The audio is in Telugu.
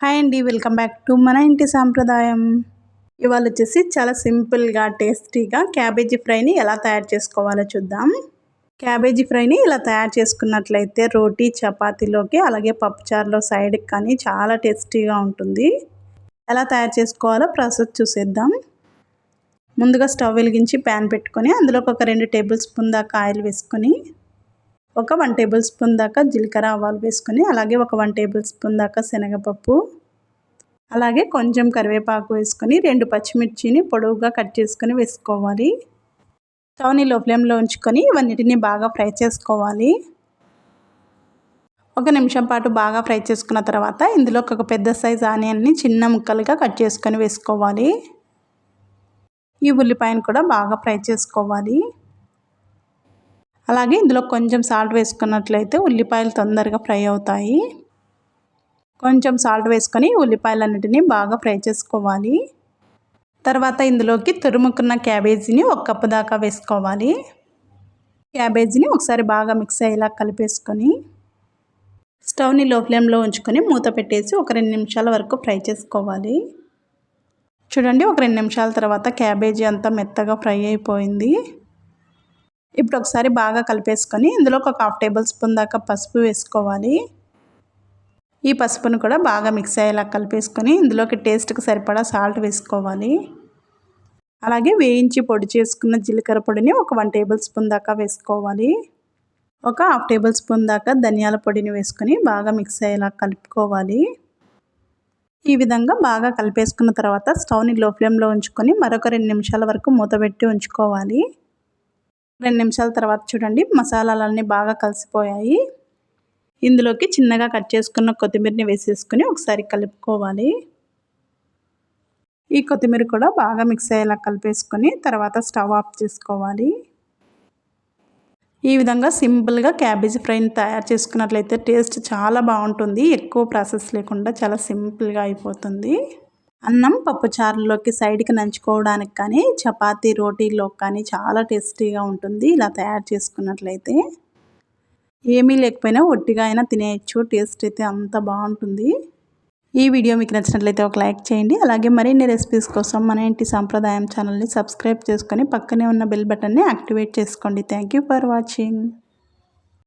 హాయ్ అండి వెల్కమ్ బ్యాక్ టు మన ఇంటి సాంప్రదాయం. ఇవాళ వచ్చేసి చాలా సింపుల్గా టేస్టీగా క్యాబేజీ ఫ్రైని ఎలా తయారు చేసుకోవాలో చూద్దాం. క్యాబేజీ ఫ్రైని ఇలా తయారు చేసుకున్నట్లయితే రోటీ చపాతీలోకి అలాగే పప్పుచారులో సైడ్కి కానీ చాలా టేస్టీగా ఉంటుంది. ఎలా తయారు చేసుకోవాలో ప్రాసెస్ చూసేద్దాం. ముందుగా స్టవ్ వెలిగించి ప్యాన్ పెట్టుకొని అందులోకి ఒక రెండు టేబుల్ స్పూన్ దాకా ఆయిల్ వేసుకొని ఒక వన్ టేబుల్ స్పూన్ దాకా జీలకర్ర ఆవాలు వేసుకొని అలాగే ఒక వన్ టేబుల్ స్పూన్ దాకా శనగపప్పు అలాగే కొంచెం కరివేపాకు వేసుకొని రెండు పచ్చిమిర్చిని పొడవుగా కట్ చేసుకొని వేసుకోవాలి. స్టవ్ని లో ఫ్లేమ్లో ఉంచుకొని ఇవన్నిటిని బాగా ఫ్రై చేసుకోవాలి. ఒక నిమిషం పాటు బాగా ఫ్రై చేసుకున్న తర్వాత ఇందులో ఒక పెద్ద సైజ్ ఆనియన్ని చిన్న ముక్కలుగా కట్ చేసుకొని వేసుకోవాలి. ఈ ఉల్లిపాయను కూడా బాగా ఫ్రై చేసుకోవాలి. అలాగే ఇందులో కొంచెం సాల్ట్ వేసుకున్నట్లయితే ఉల్లిపాయలు తొందరగా ఫ్రై అవుతాయి. కొంచెం సాల్ట్ వేసుకొని ఉల్లిపాయలన్నిటినీ బాగా ఫ్రై చేసుకోవాలి. తర్వాత ఇందులోకి తురుముకున్న క్యాబేజీని ఒక కప్పు దాకా వేసుకోవాలి. క్యాబేజీని ఒకసారి బాగా మిక్స్ అయ్యేలా కలిపేసుకొని స్టవ్ని లో ఫ్లేమ్లో ఉంచుకొని మూత పెట్టేసి ఒక రెండు నిమిషాల వరకు ఫ్రై చేసుకోవాలి. చూడండి ఒక రెండు నిమిషాల తర్వాత క్యాబేజీ అంతా మెత్తగా ఫ్రై అయిపోయింది. ఇప్పుడు ఒకసారి బాగా కలిపేసుకొని ఇందులో ఒక హాఫ్ టేబుల్ స్పూన్ దాకా పసుపు వేసుకోవాలి. ఈ పసుపును కూడా బాగా మిక్స్ అయ్యేలా కలిపేసుకొని ఇందులోకి టేస్ట్కి సరిపడా సాల్ట్ వేసుకోవాలి. అలాగే వేయించి పొడి చేసుకున్న జీలకర్ర పొడిని ఒక వన్ టేబుల్ స్పూన్ దాకా వేసుకోవాలి. ఒక హాఫ్ టేబుల్ స్పూన్ దాకా ధనియాల పొడిని వేసుకొని బాగా మిక్స్ అయ్యేలా కలుపుకోవాలి. ఈ విధంగా బాగా కలిపేసుకున్న తర్వాత స్టవ్ని లో ఫ్లేమ్లో ఉంచుకొని మరొక రెండు నిమిషాల వరకు మూతబెట్టి ఉంచుకోవాలి. రెండు నిమిషాల తర్వాత చూడండి మసాలాలన్నీ బాగా కలిసిపోయాయి. ఇందులోకి చిన్నగా కట్ చేసుకున్న కొత్తిమీరని వేసేసుకుని ఒకసారి కలుపుకోవాలి. ఈ కొత్తిమీర కూడా బాగా మిక్స్ అయ్యేలా కలిపేసుకొని తర్వాత స్టవ్ ఆఫ్ చేసుకోవాలి. ఈ విధంగా సింపుల్గా క్యాబేజీ ఫ్రైని తయారు చేసుకున్నట్లయితే టేస్ట్ చాలా బాగుంటుంది ఎక్కువ ప్రాసెస్ లేకుండా చాలా సింపుల్గా అయిపోతుంది. అన్నం పప్పుచారులోకి సైడ్కి నంచుకోవడానికి కానీ చపాతీ రోటీల్లో కానీ చాలా టేస్టీగా ఉంటుంది. ఇలా తయారు చేసుకున్నట్లయితే ఏమీ లేకపోయినా ఒట్టిగా అయినా తినేయచ్చు. టేస్ట్ అయితే అంత బాగుంటుంది. ఈ వీడియో మీకు నచ్చినట్లయితే ఒక లైక్ చేయండి. అలాగే మరిన్ని రెసిపీస్ కోసం మన ఇంటి సాంప్రదాయం ఛానల్ని సబ్స్క్రైబ్ చేసుకొని పక్కనే ఉన్న బెల్ బటన్ని యాక్టివేట్ చేసుకోండి. Thank for watching.